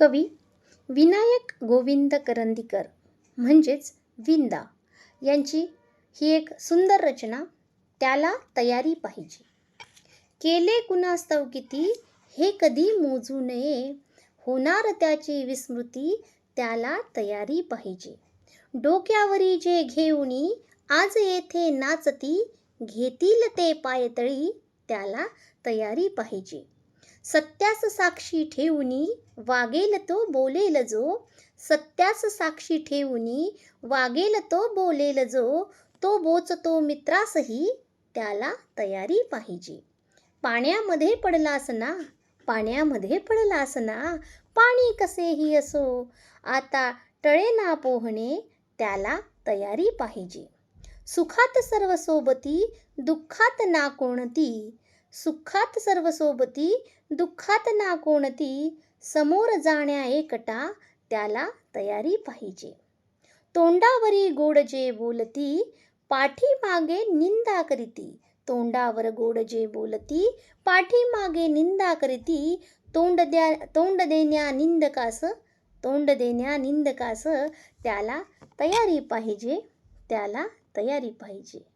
कवी विनायक गोविंद करंदीकर म्हणजेच विंदा यांची ही एक सुंदर रचना त्याला तयारी पाहिजे. केले कुणास्तव किती हे कधी मोजू नये होणार त्याची विस्मृती त्याला तयारी पाहिजे. डोक्यावरी जे घेऊनी आज येथे नाचती घेतील ते पायतळी त्याला तयारी पाहिजे. सत्यास साक्षी ठेवूनी वागेल तो बोलेल जो. सत्यास साक्षी ठेवूनी वागेल तो बोलेल जो. तो बोचतो मित्रासही त्याला तयारी पाहिजे. पाण्यामध्ये पडलास ना? पाण्यामध्ये पडलास ना? पाणी कसेही असो. आता टळे ना पोहणे त्याला तयारी पाहिजे. सुखात सर्व सोबती दुःखात ना कोणती. सुखात सर्व सोबती दुःखात ना कोणती समोर जाण्या एकटा त्याला तयारी पाहिजे. तोंडावरी गोड जे बोलती पाठीमागे निंदा करीती. तोंडावर गोड जे बोलती पाठीमागे निंदा करीती. तोंड द्या तोंड देण्या निंदकास तोंड देण्या निंदकास त्याला तयारी पाहिजे त्याला तयारी पाहिजे.